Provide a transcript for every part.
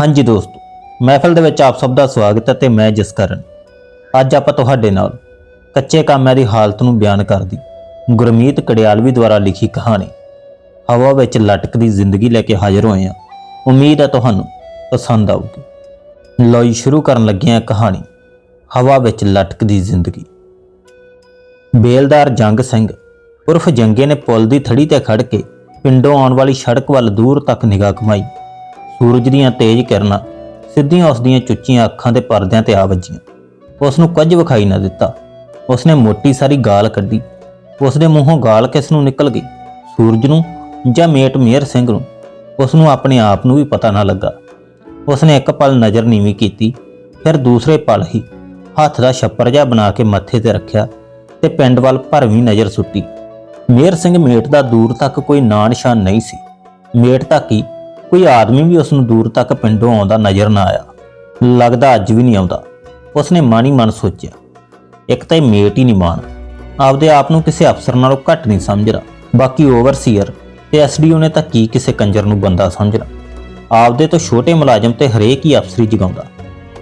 ਹਾਂਜੀ ਦੋਸਤੋ, ਮਹਿਫਲ ਦੇ ਵਿੱਚ ਆਪ ਸਭ ਦਾ ਸਵਾਗਤ ਹੈ ਤੇ ਮੈਂ ਜਸਕਰਨ। ਅੱਜ ਆਪਾਂ ਤੁਹਾਡੇ ਨਾਲ ਕੱਚੇ ਕਾਮਿਆਂ ਦੀ ਹਾਲਤ ਨੂੰ ਬਿਆਨ ਕਰਦੀ ਗੁਰਮੀਤ ਕੜਿਆਲਵੀ ਦੁਆਰਾ ਲਿਖੀ ਕਹਾਣੀ, ਹਵਾ ਵਿੱਚ ਲਟਕਦੀ ਜ਼ਿੰਦਗੀ ਲੈ ਕੇ ਹਾਜ਼ਰ ਹੋਏ ਹਾਂ। ਉਮੀਦ ਹੈ ਤੁਹਾਨੂੰ ਪਸੰਦ ਆਊਗੀ। ਲਓ ਜੀ, ਸ਼ੁਰੂ ਕਰਨ ਲੱਗੇ ਹਾਂ ਕਹਾਣੀ, ਹਵਾ ਵਿੱਚ ਲਟਕਦੀ ਜ਼ਿੰਦਗੀ। ਬੇਲਦਾਰ ਜੰਗ ਸਿੰਘ ਉਰਫ ਜੰਗੇ ਨੇ ਪੁਲ ਦੀ ਥੜੀ ਤੇ ਖੜ ਕੇ ਪਿੰਡੋਂ ਆਉਣ ਵਾਲੀ ਸੜਕ ਵੱਲ ਦੂਰ ਤੱਕ ਨਿਗਾਹ ਕਮਾਈ ਸੂਰਜ ਦੀਆਂ ਤੇਜ਼ ਕਿਰਨਾਂ ਸਿੱਧੀਆਂ ਉਸ ਦੀਆਂ ਚੁੱਚੀਆਂ ਅੱਖਾਂ ਦੇ ਪਰਦਿਆਂ ਤੇ ਆ ਵੱਜੀਆਂ। ਉਸ ਨੂੰ ਕੁਝ ਵਿਖਾਈ ਨਾ ਦਿੱਤਾ। ਉਸ ਨੇ ਮੋਟੀ ਸਾਰੀ ਗਾਲ ਕੱਢੀ। ਉਸ ਦੇ ਮੂੰਹੋਂ ਗਾਲ ਕਿਸ ਨੂੰ ਨਿਕਲ ਗਈ? ਸੂਰਜ ਨੂੰ ਜਾਂ ਮੇਟ ਮੇਰ ਸਿੰਘ ਨੂੰ? ਉਸ ਨੂੰ ਆਪਣੇ ਆਪ ਨੂੰ ਵੀ ਪਤਾ ਨਾ ਲੱਗਾ। ਉਸ ਨੇ ਇੱਕ ਪਲ ਨਜ਼ਰ ਨੀਵੀਂ ਕੀਤੀ, ਫਿਰ ਦੂਸਰੇ ਪਲ ਹੀ ਹੱਥ ਦਾ ਛੱਪਰ ਜਿਹਾ ਬਣਾ ਕੇ ਮੱਥੇ ਤੇ ਰੱਖਿਆ ਤੇ ਪਿੰਡ ਵੱਲ ਭਰਵੀਂ ਨਜ਼ਰ ਸੁੱਟੀ। ਮੇਰ ਸਿੰਘ ਮੇਟ ਦਾ ਦੂਰ ਤੱਕ ਕੋਈ ਨਾਂ ਨਿਸ਼ਾਨ ਨਹੀਂ ਸੀ। ਮੇਟ ਤੱਕ ਹੀ ਕੋਈ ਆਦਮੀ ਵੀ ਉਸ ਨੂੰ ਦੂਰ ਤੱਕ ਪਿੰਡੋਂ ਆਉਂਦਾ ਨਜ਼ਰ ਨਾ ਆਇਆ। ਲੱਗਦਾ ਅੱਜ ਵੀ ਨਹੀਂ ਆਉਂਦਾ। ਉਸਨੇ ਮਨ ਹੀ ਮਨ ਸੋਚਿਆ। ਇੱਕ ਤਾਂ ਇਹ ਮੇਟ ਹੀ ਨਹੀਂ ਮਾਨ ਆਪਦੇ ਆਪ ਨੂੰ ਕਿਸੇ ਅਫਸਰ ਨਾਲੋਂ ਘੱਟ ਨਹੀਂ ਸਮਝਦਾ। ਬਾਕੀ ਓਵਰਸੀਅਰ ਤੇ ਐਸਡੀਓ ਨੇ ਤਾਂ ਕੀ ਕਿਸੇ ਕੰਜਰ ਨੂੰ ਬੰਦਾ ਸਮਝਣਾ? ਆਪਦੇ ਤੋਂ ਛੋਟੇ ਮੁਲਾਜ਼ਮ ਤੇ ਹਰੇਕ ਹੀ ਅਫਸਰੀ ਜਗਾਉਂਦਾ।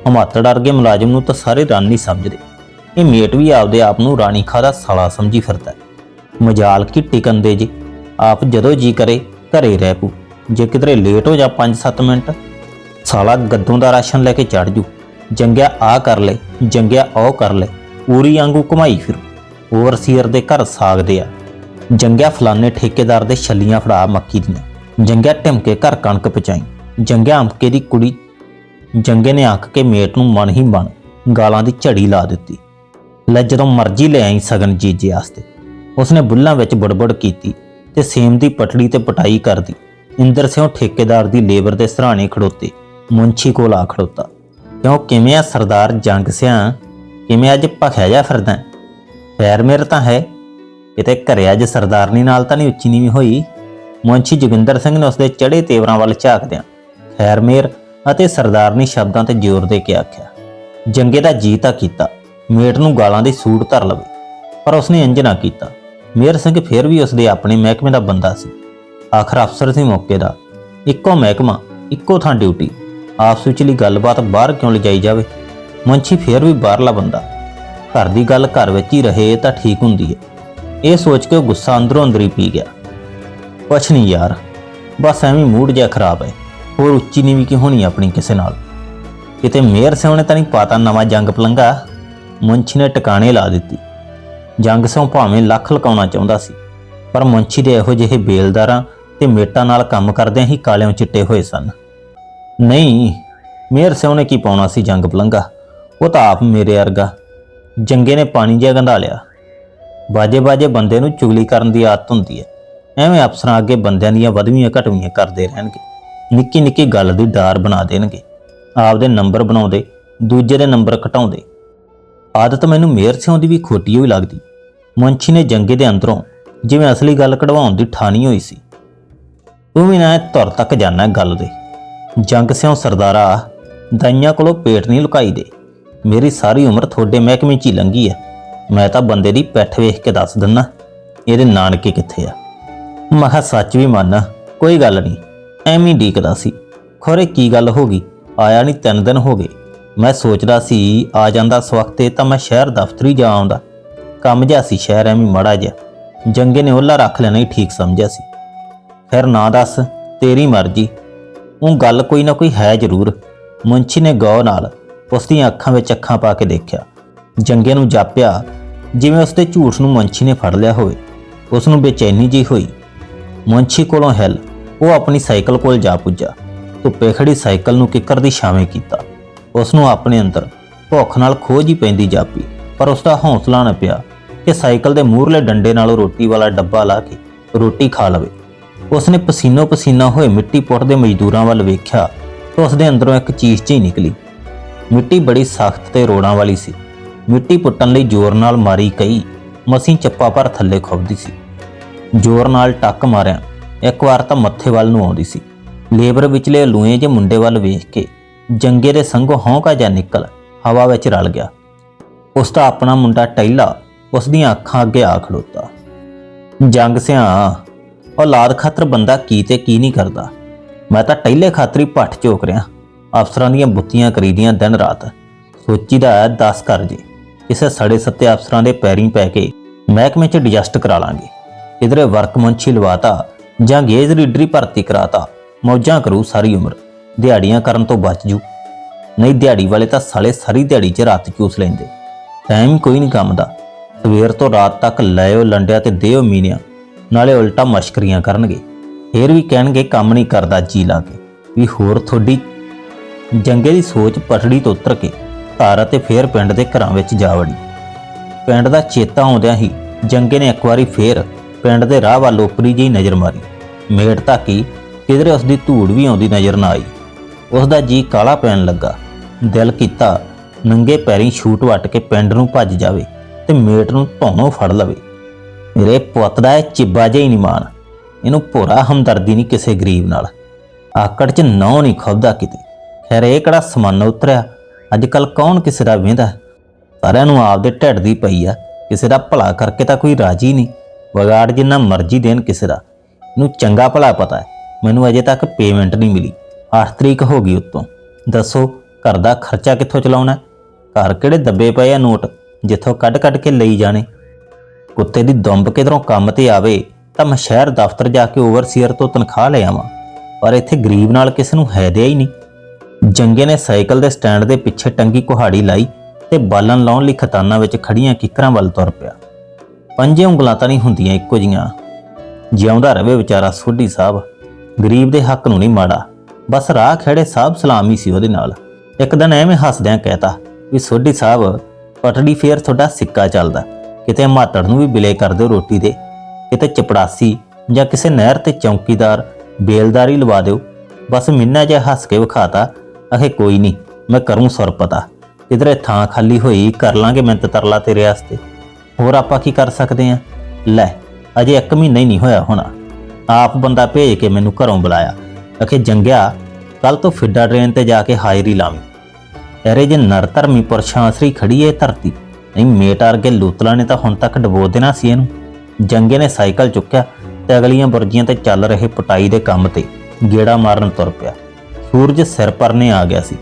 ਹਮਾਤੜ ਵਰਗੇ ਮੁਲਾਜ਼ਮ ਨੂੰ ਤਾਂ ਸਾਰੇ ਰਾਨੀ ਸਮਝਦੇ। ਇਹ ਮੇਟ ਵੀ ਆਪਦੇ ਆਪ ਨੂੰ ਰਾਣੀ ਖਾ ਦਾ ਸਾਲਾ ਸਮਝੀ ਫਿਰਦਾ ਮਜਾਲ ਕੀ ਟਿਕਨ ਦੇ ਜੀ। ਆਪ ਜਦੋਂ ਜੀ ਕਰੇ, ਘਰੇ ਰਹਿ ਪੂ ਜੇ ਕਿਧਰੇ ਲੇਟ ਹੋ ਜਾ 5-7 ਮਿੰਟ, ਸਾਲਾ ਗੱਦੋਂ ਦਾ ਰਾਸ਼ਨ ਲੈ ਕੇ ਚੜ ਜੂ। ਜੰਗਿਆ ਆ ਕਰ ਲੈ, ਜੰਗਿਆ ਉਹ ਕਰ ਲੈ, ਪੂਰੀ ਵਾਂਗੂ ਘੁਮਾਈ ਫਿਰ। ਓਵਰਸੀਅਰ ਦੇ ਘਰ ਸਾਗਦੇ ਆ। ਜੰਗਿਆ ਫਲਾਣੇ ਠੇਕੇਦਾਰ ਦੇ ਛੱਲੀਆਂ ਫੜਾ ਮੱਕੀ ਦੀਆਂ। ਜੰਗਿਆ ਟਿਮਕੇ ਘਰ ਕਣਕ ਪਚਾਈ ਜੰਗਿਆ ਅੰਕੇ ਦੀ ਕੁੜੀ। ਜੰਗੇ ਨੇ ਆਖ ਕੇ ਮੇਟ ਨੂੰ ਮਨ ਹੀ ਬਣ ਗਾਲਾਂ ਦੀ ਝੜੀ ਲਾ ਦਿੱਤੀ। ਲੈ ਜਦੋਂ ਮਰਜ਼ੀ ਲੈ ਆਈ ਸਗਨ ਜੀਜੇ ਆਸਤੇ। ਉਸਨੇ ਬੁੱਲਾਂ ਵਿੱਚ ਬੜਬੜ ਕੀਤੀ ਤੇ ਸੇਮ ਦੀ ਪਟੜੀ ਤੇ ਪਟਾਈ ਕਰਦੀ। ਇੰਦਰ ਸਿੰਘ ਠੇਕੇਦਾਰ ਦੀ ਲੇਬਰ ਦੇ ਸਰਾਣੇ ਖੜੋਤੇ। ਮੁੰਛੀ ਕੋਲ ਆ ਖੜੋਤਾ। ਕਿਉਂ, ਕਿਵੇਂ ਆ ਸਰਦਾਰ ਜੰਗ ਸਿਆ? ਕਿਵੇਂ ਅੱਜ ਭਖਿਆ ਜਾ ਫਿਰਦਾ ਹੈ? ਮੇਰ ਤਾਂ ਹੈ। ਕਿਤੇ ਘਰੇ ਅੱਜ ਸਰਦਾਰਨੀ ਨਾਲ ਤਾਂ ਨਹੀਂ ਉੱਚੀ ਨੀਵੀਂ ਹੋਈ? ਮੁੰਸ਼ੀ ਜੋਗਿੰਦਰ ਸਿੰਘ ਨੇ ਉਸਦੇ ਚੜੇ ਤੇਵਰਾਂ ਵੱਲ ਝਾਕਦਿਆਂ ਖੈਰ ਮੇਰ ਅਤੇ ਸਰਦਾਰਨੀ ਸ਼ਬਦਾਂ ਤੇ ਜ਼ੋਰ ਦੇ ਕੇ ਆਖਿਆ, ਜੰਗੇ ਦਾ ਜੀ ਤਾਂ ਕੀਤਾ, ਮੇਟ ਨੂੰ ਗਾਲਾਂ ਦੀ ਸੂਟ ਧਰ ਲਵੇ। ਪਰ ਉਸਨੇ ਇੰਜ ਨਾ ਕੀਤਾ। ਮੇਰ ਸਿੰਘ ਫਿਰ ਵੀ ਉਸਦੇ ਆਪਣੇ ਮਹਿਕਮੇ ਦਾ ਬੰਦਾ ਸੀ। ਆਖਰ ਅਫਸਰ ਸੀ ਮੌਕੇ ਦਾ। ਇੱਕੋ ਮਹਿਕਮਾ, ਇੱਕੋ ਥਾਂ ਡਿਊਟੀ। ਆਪਸ ਵਿਚਲੀ ਗੱਲਬਾਤ ਬਾਹਰ ਕਿਉਂ ਲਿਜਾਈ ਜਾਵੇ? ਮੁੰਸ਼ੀ ਫਿਰ ਵੀ ਬਾਹਰਲਾ ਬੰਦਾ। ਘਰ ਦੀ ਗੱਲ ਘਰ ਵਿੱਚ ਹੀ ਰਹੇ ਤਾਂ ਠੀਕ ਹੁੰਦੀ ਹੈ। ਇਹ ਸੋਚ ਕੇ ਉਹ ਗੁੱਸਾ ਅੰਦਰੋਂ ਅੰਦਰ ਹੀ ਪੀ ਗਿਆ। ਕੁਛ ਨਹੀਂ ਯਾਰ, ਬਸ ਐਵੇਂ ਮੂਡ ਜਿਹਾ ਖਰਾਬ ਹੈ। ਹੋਰ ਉੱਚੀ ਨੀਵੀਂ ਕੀ ਹੋਣੀ ਆਪਣੀ ਕਿਸੇ ਨਾਲ? ਕਿਤੇ ਮੇਰ ਸਿਉ ਨੇ ਤਾਂ ਨਹੀਂ ਪਾਤਾ ਨਵਾਂ ਜੰਗ ਪਲੰਗਾ ਮੁੰਸ਼ੀ ਨੇ ਟਿਕਾਣੇ ਲਾ ਦਿੱਤੀ। ਜੰਗ ਸਿਉ ਭਾਵੇਂ ਲੱਖ ਲਕਾਉਣਾ ਚਾਹੁੰਦਾ ਸੀ, ਪਰ ਮੁੰਸ਼ੀ ਦੇ ਇਹੋ ਜਿਹੇ ਬੇਲਦਾਰਾਂ ਤੇ ਮੇਟਾਂ ਨਾਲ ਕੰਮ ਕਰਦਿਆਂ ਹੀ ਕਾਲਿਆਂ ਚਿੱਟੇ ਹੋਏ ਸਨ। ਨਹੀਂ ਮੇਰ ਸਿਉ ਨੇ ਕੀ ਪਾਉਣਾ ਸੀ ਜੰਗ ਪਲੰਗਾ ਉਹ ਤਾਂ ਆਪ ਮੇਰੇ ਵਰਗਾ। ਜੰਗੇ ਨੇ ਪਾਣੀ ਜਿਹਾ ਗੰਧਾ ਲਿਆ। ਬਾਜੇ ਬਾਜੇ ਬੰਦੇ ਨੂੰ ਚੁਗਲੀ ਕਰਨ ਦੀ ਆਦਤ ਹੁੰਦੀ ਹੈ। ਐਵੇਂ ਅਫਸਰਾਂ ਅੱਗੇ ਬੰਦਿਆਂ ਦੀਆਂ ਵਧਵੀਆਂ ਘਟਵੀਆਂ ਕਰਦੇ ਰਹਿਣਗੇ। ਨਿੱਕੀ ਨਿੱਕੀ ਗੱਲ ਦੀ ਡਾਰ ਬਣਾ ਦੇਣਗੇ। ਆਪਦੇ ਨੰਬਰ ਬਣਾਉਂਦੇ, ਦੂਜੇ ਦੇ ਨੰਬਰ ਘਟਾਉਂਦੇ। ਆਦਤ ਮੈਨੂੰ ਮੇਰ ਸਿਉਂ ਦੀ ਵੀ ਖੋਟੀ ਹੋਈ ਲੱਗਦੀ। ਮੁੰਸ਼ੀ ਨੇ ਜੰਗੇ ਦੇ ਅੰਦਰੋਂ ਜਿਵੇਂ ਅਸਲੀ ਗੱਲ ਕਢਵਾਉਣ ਦੀ ਠਾਣੀ ਹੋਈ ਸੀ। ਤੂੰ ਵੀ ਨਾ ਧੁਰ ਤੱਕ ਜਾਣਾ ਗੱਲ ਦੇ। ਜੰਗ ਸਿਉਂ ਸਰਦਾਰਾ, ਦਾਈਆਂ ਕੋਲੋਂ ਪੇਟ ਨਹੀਂ ਲੁਕਾਈ ਦੇ। ਮੇਰੀ ਸਾਰੀ ਉਮਰ ਤੁਹਾਡੇ ਮਹਿਕਮੇ 'ਚ ਹੀ ਲੰਘੀ ਆ ਮੈਂ ਤਾਂ ਬੰਦੇ ਦੀ ਪਿੱਠ ਵੇਖ ਕੇ ਦੱਸ ਦਿੰਨਾ, ਇਹਦੇ ਨਾਨਕੇ ਕਿੱਥੇ ਆ। ਮੈਂ ਕਿਹਾ, ਸੱਚ ਵੀ ਮੰਨ, ਕੋਈ ਗੱਲ ਨਹੀਂ, ਐਵੇਂ ਡੀਕਦਾ ਸੀ। ਖੋਰੇ, ਕੀ ਗੱਲ ਹੋ ਗਈ? ਆਇਆ ਨਹੀਂ, ਤਿੰਨ ਦਿਨ ਹੋ ਗਏ। ਮੈਂ ਸੋਚਦਾ ਸੀ, ਆ ਜਾਂਦਾ ਸਵਖਤੇ ਤਾਂ ਮੈਂ ਸ਼ਹਿਰ ਦਫ਼ਤਰੀ ਜਾ ਆਉਂਦਾ। ਕੰਮ ਜਿਹਾ ਸੀ, ਸ਼ਹਿਰ ਐਵੇਂ ਮੜਾ ਜਿਹਾ। ਜੰਗੇ ਨੇ ਉਹਲਾ ਰੱਖ ਲੈਣਾ ਹੀ ਠੀਕ ਸਮਝਿਆ ਸੀ। ਫਿਰ ਨਾ ਦੱਸ, ਤੇਰੀ ਮਰਜ਼ੀ। ਉਹ ਗੱਲ ਕੋਈ ਨਾ ਕੋਈ ਹੈ ਜ਼ਰੂਰ। ਮੁੰਸ਼ੀ ਨੇ ਗੌਰ ਨਾਲ ਉਸ ਦੀਆਂ ਅੱਖਾਂ ਵਿੱਚ ਅੱਖਾਂ ਪਾ ਕੇ ਦੇਖਿਆ। ਜੰਗੇ ਨੂੰ ਜਾਪਿਆ, ਜਿਵੇਂ ਉਸ ਦੇ ਝੂਠ ਨੂੰ ਮੁੰਸ਼ੀ ਨੇ ਫੜ ਲਿਆ ਹੋਵੇ। ਉਸ ਨੂੰ ਬੇਚੈਨੀ ਜੀ ਹੋਈ। ਮੁੰਸ਼ੀ ਕੋਲੋਂ ਹਿੱਲ, ਉਹ ਆਪਣੀ ਸਾਈਕਲ ਕੋਲ ਜਾ ਪੁੱਜਾ। ਧੁੱਪੇ ਖੜੀ ਸਾਈਕਲ ਨੂੰ ਕਿੱਕਰ ਦੀ ਛਾਵੇਂ ਕੀਤਾ। ਉਸ ਨੂੰ ਆਪਣੇ ਅੰਦਰ ਭੁੱਖ ਨਾਲ ਖੋਜ ਹੀ ਪੈਂਦੀ ਜਾਪੀ, ਪਰ ਉਸ ਦਾ ਹੌਸਲਾ ਨਾ ਪਿਆ ਕਿ ਸਾਈਕਲ ਦੇ ਮੂਹਰਲੇ ਡੰਡੇ ਨਾਲੋਂ ਰੋਟੀ ਵਾਲਾ ਡੱਬਾ ਲਾ ਕੇ ਰੋਟੀ ਖਾ ਲਵੇ। ਉਸਨੇ ਪਸੀਨੋ ਪਸੀਨਾ ਹੋਏ ਮਿੱਟੀ ਪੁੱਟਦੇ ਮਜ਼ਦੂਰਾਂ ਵੱਲ ਵੇਖਿਆ ਤਾਂ ਉਸ ਅੰਦਰੋਂ ਇੱਕ ਚੀਜ਼ ਜਿਹੀ ਨਿਕਲੀ। ਮਿੱਟੀ ਬੜੀ ਸਖਤ ਤੇ ਰੋੜਾਂ ਵਾਲੀ ਸੀ। ਮਿੱਟੀ ਪੁੱਟਣ ਲਈ ਜ਼ੋਰ ਨਾਲ ਮਾਰੀ ਕਈ ਮਸੀਂ ਚੱਪਾ ਪਰ ਥੱਲੇ ਖੁੱਬਦੀ ਸੀ। ਜ਼ੋਰ ਨਾਲ ਟੱਕ ਮਾਰਿਆ। ਇੱਕ ਵਾਰ ਤਾਂ ਮੱਥੇ ਵੱਲ ਨੂੰ ਆਉਂਦੀ ਸੀ। ਲੇਬਰ ਵਿਚਲੇ ਲੂਏ ਜੇ ਮੁੰਡੇ ਵੱਲ ਵੇਖ ਕੇ ਜੰਗੇ ਦੇ ਸੰਗੋਂ ਹੌਂਕਾ ਜਾ ਨਿਕਲ ਹਵਾ ਵਿੱਚ ਰਲ ਗਿਆ। ਉਸ ਦਾ ਆਪਣਾ ਮੁੰਡਾ ਟੈਲਾ ਉਸ ਦੀਆਂ ਅੱਖਾਂ ਅੱਗੇ ਆ ਖੜੋਤਾ ਜੰਗ ਸਿਆਂ ਔਲਾਦ ਖਾਤਰ ਬੰਦਾ ਕੀ ਤੇ ਕੀ ਨਹੀਂ ਕਰਦਾ। ਮੈਂ ਤਾਂ ਟੈਲੇ ਖਾਤਰੀ ਭੱਠ ਝੋਕ ਰਿਆਂ ਅਫਸਰਾਂ ਦੀਆਂ ਬੁੱਤੀਆਂ ਕਰੀਦੀਆਂ ਦਿਨ ਰਾਤ। ਸੋਚੀਦਾ 10 ਕਰ ਜੇ। ਕਿਸੇ ਸੜੇ ਸੱਤੇ ਅਫਸਰਾਂ ਦੇ ਪੈਰੀਂ ਪੈ ਕੇ ਮਹਿਕਮੇ 'ਚ ਐਡਜਸਟ ਕਰਾ ਲਾਂਗੇ। ਇਧਰੇ ਵਰਕ ਮੁੰਸ਼ੀ ਲਵਾਤਾ ਜਾਂ ਗੇਜ ਰੀਡਰੀ ਭਰਤੀ ਕਰਾਤਾ, ਮੌਜਾਂ ਕਰੂ ਸਾਰੀ ਉਮਰ। ਦਿਹਾੜੀਆਂ ਕਰਨ ਤੋਂ ਬਚ ਜੂ। ਨਹੀਂ ਦਿਹਾੜੀ ਵਾਲੇ ਤਾਂ ਸਾਲੇ ਸਾਰੀ ਦਿਹਾੜੀ 'ਚ ਰਾਤ ਚੂਸ ਲੈਂਦੇ। ਟਾਈਮ ਕੋਈ ਨਹੀਂ ਕੰਮ ਦਾ ਸਵੇਰ ਤੋਂ ਰਾਤ ਤੱਕ ਲੈਓ ਲੰਡਿਆ ਤੇ ਦੇਓ ਮੀਨਿਆ ਨਾਲੇ ਉਲਟਾ ਮਸ਼ਕਰੀਆਂ ਕਰਨਗੇ। ਫੇਰ ਵੀ ਕਹਿਣਗੇ ਕੰਮ ਨਹੀਂ ਕਰਦਾ ਜੀ ਲਾ ਕੇ, ਵੀ ਹੋਰ ਤੁਹਾਡੀ ਜੰਗੇ ਦੀ ਸੋਚ ਪਟੜੀ ਤੋਂ ਉਤਰ ਕੇ ਘਰ ਅਤੇ ਫੇਰ ਪਿੰਡ ਦੇ ਘਰਾਂ ਵਿੱਚ ਜਾ ਵੜੀ। ਪਿੰਡ ਦਾ ਚੇਤਾ ਆਉਂਦਿਆਂ ਹੀ ਜੰਗੇ ਨੇ ਇੱਕ ਵਾਰੀ ਫੇਰ ਪਿੰਡ ਦੇ ਰਾਹ ਵੱਲ ਉਪਰੀ ਜਿਹੀ ਨਜ਼ਰ ਮਾਰੀ। ਮੇੜ ਧਾਕੀ ਕਿਧਰੇ ਉਸ ਦੀ ਧੂੜ ਵੀ ਆਉਂਦੀ ਨਜ਼ਰ ਨਾ ਆਈ। ਉਸ ਦਾ ਜੀ ਕਾਲਾ ਪੈਣ ਲੱਗਾ। ਦਿਲ ਕੀਤਾ ਨੰਗੇ ਪੈਰੀਂ ਛੂਟ ਵੱਟ ਕੇ ਪਿੰਡ ਨੂੰ ਭੱਜ ਜਾਵੇ ਤੇ ਮੇਟ ਨੂੰ ਧੌਣੋਂ ਫੜ ਲਵੇ। ਮੇਰੇ ਪੁੱਤ ਦਾ ਇਹ ਚਿੱਬਾ ਜਿਹਾ ਹੀ ਨਹੀਂ ਮਾਣ। ਇਹਨੂੰ ਭੋਰਾ ਹਮਦਰਦੀ ਨਹੀਂ ਕਿਸੇ ਗਰੀਬ ਨਾਲ। ਆਕੜ 'ਚ ਨੌ ਨਹੀਂ ਖੁੱਬਦਾ ਕਿਤੇ। ਖੈਰ, ਇਹ ਕਿਹੜਾ ਸਮਾਨ ਉਤਰਿਆ? ਅੱਜ ਕੱਲ ਕੌਣ ਕਿਸੇ ਦਾ ਵੇਂਦਾ? ਸਾਰਿਆਂ ਨੂੰ ਆਪਦੇ ਢਿੱਡ ਦੀ ਪਈ ਆ। ਕਿਸੇ ਦਾ ਭਲਾ ਕਰਕੇ ਤਾਂ ਕੋਈ ਰਾਜੀ ਨਹੀਂ। ਵਿਗਾੜ ਜਿੰਨਾ ਮਰਜ਼ੀ ਦੇਣ ਕਿਸੇ ਦਾ। ਇਹਨੂੰ ਚੰਗਾ ਭਲਾ ਪਤਾ ਹੈ। ਮੈਨੂੰ ਅਜੇ ਤੱਕ ਪੇਮੈਂਟ ਨਹੀਂ ਮਿਲੀ। 8 ਤਰੀਕ ਹੋ ਗਈ ਉੱਤੋਂ। ਦੱਸੋ, ਘਰ ਦਾ ਖਰਚਾ ਕਿੱਥੋਂ ਚਲਾਉਣਾ ਘਰ ਕਿਹੜੇ ਦੱਬੇ ਪਏ ਆ ਨੋਟ? ਜਿੱਥੋਂ ਕੱਢ ਕੱਢ ਕੇ ਲਈ ਜਾਣੇ। ਕੁੱਤੇ ਦੀ ਦੁੰਬ ਕਿਧਰੋਂ ਕੰਮ ਤੇ ਆਵੇ, ਤਾਂ ਮੈਂ ਸ਼ਹਿਰ ਦਫ਼ਤਰ ਜਾ ਕੇ ਓਵਰਸੀਅਰ ਤੋਂ ਤਨਖਾਹ ਲੈ ਆਵਾਂ। ਪਰ ਇੱਥੇ ਗਰੀਬ ਨਾਲ ਕਿਸੇ ਨੂੰ ਹੈ ਦਿਆ ਹੀ ਨਹੀਂ। ਜੰਗੇ ਨੇ ਸਾਈਕਲ ਦੇ ਸਟੈਂਡ ਦੇ ਪਿੱਛੇ ਟੰਗੀ ਕੁਹਾੜੀ ਲਾਈ ਤੇ ਬਾਲਣ ਲਾਉਣ ਲਈ ਖਤਾਨਾਂ ਵਿੱਚ ਖੜੀਆਂ ਕਿਕਰਾਂ ਵੱਲ ਤੁਰ ਪਿਆ। ਪੰਜੇ ਉਂਗਲਾਂ ਤਾਂ ਨਹੀਂ ਹੁੰਦੀਆਂ ਇੱਕੋ ਜੀਆਂ ਜਿਉਂਦਾ ਰਵੇ ਵਿਚਾਰਾ ਸੋਢੀ ਸਾਹਿਬ। ਗਰੀਬ ਦੇ ਹੱਕ ਨੂੰ ਨਹੀਂ ਮਾੜਾ। ਬਸ ਰਾਹ ਖੜੇ ਸਾਹਿਬ ਸਲਾਮੀ ਸੀ ਉਹਦੇ ਨਾਲ। ਇੱਕ ਦਿਨ ਐਵੇਂ ਹੱਸਦਿਆਂ ਕਹਿਤਾ ਵੀ, ਸੋਢੀ ਸਾਹਿਬ, ਪਟੜੀ ਫੇਰ ਤੁਹਾਡਾ ਸਿੱਕਾ ਚੱਲਦਾ। ਕਿਤੇ ਮਾਤੜ ਨੂੰ ਵੀ ਬਿਲੇ ਕਰ ਦਿਓ ਰੋਟੀ ਦੇ, ਕਿਤੇ ਚਪੜਾਸੀ ਜਾਂ ਕਿਸੇ ਨਹਿਰ ਤੇ ਚੌਂਕੀਦਾਰ ਬੇਲਦਾਰੀ ਲਵਾ ਦਿਓ। ਬਸ ਮਿੰਨਾ ਜਿਹਾ ਹੱਸ ਕੇ ਵਿਖਾਤਾ ਅਖੇ ਕੋਈ ਨਹੀਂ, ਮੈਂ ਕਰੂੰ ਸੁਰ ਪਤਾ। ਕਿਧਰੇ ਥਾਂ ਖਾਲੀ ਹੋਈ ਕਰ ਲਾਂਗੇ ਮਿੰਤ ਤਰਲਾ ਤੇਰੇ ਵਾਸਤੇ। ਹੋਰ ਆਪਾਂ ਕੀ ਕਰ ਸਕਦੇ ਆ? ਲੈ, ਅਜੇ 1 ਮਹੀਨਾ ਹੀ ਨਹੀਂ ਹੋਇਆ ਹੋਣਾ। ਆਪ ਬੰਦਾ ਭੇਜ ਕੇ ਮੈਨੂੰ ਘਰੋਂ ਬੁਲਾਇਆ। ਅਖੇ ਜੰਗਿਆ ਕੱਲ ਤੋਂ ਫਿੱਡਾ ਟ੍ਰੇਨ ਤੇ ਜਾ ਕੇ ਹਾਜ਼ਰੀ ਲਾਵੀਂ। ਅਰੇ ਜੇ ਨਰ ਧਰਮੀ ਪੁਰਸ਼ਾਂ ਅਸਰੀ ਖੜੀ ਏ ਧਰਤੀ। ਨਹੀਂ ਮੇਟਾਰ ਅਰਗੇ ਲੂਤਲਾ ਨੇ ਤਾਂ ਹੁਣ ਤੱਕ ਡਬੋ ਦੇਣਾ ਸੀ ਇਹਨੂੰ। ਜੰਗੇ ਨੇ ਸਾਈਕਲ ਚੁੱਕਿਆ ਤੇ ਅਗਲੀਆਂ ਬੁਰਜੀਆਂ ਤੇ ਚੱਲ ਰਹੇ ਪਟਾਈ ਦੇ ਕੰਮ ਤੇ ਗੇੜਾ ਮਾਰਨ ਤੁਰ ਪਿਆ। ਸੂਰਜ ਸਿਰ ਪਰਨੇ ਆ ਗਿਆ ਸੀ।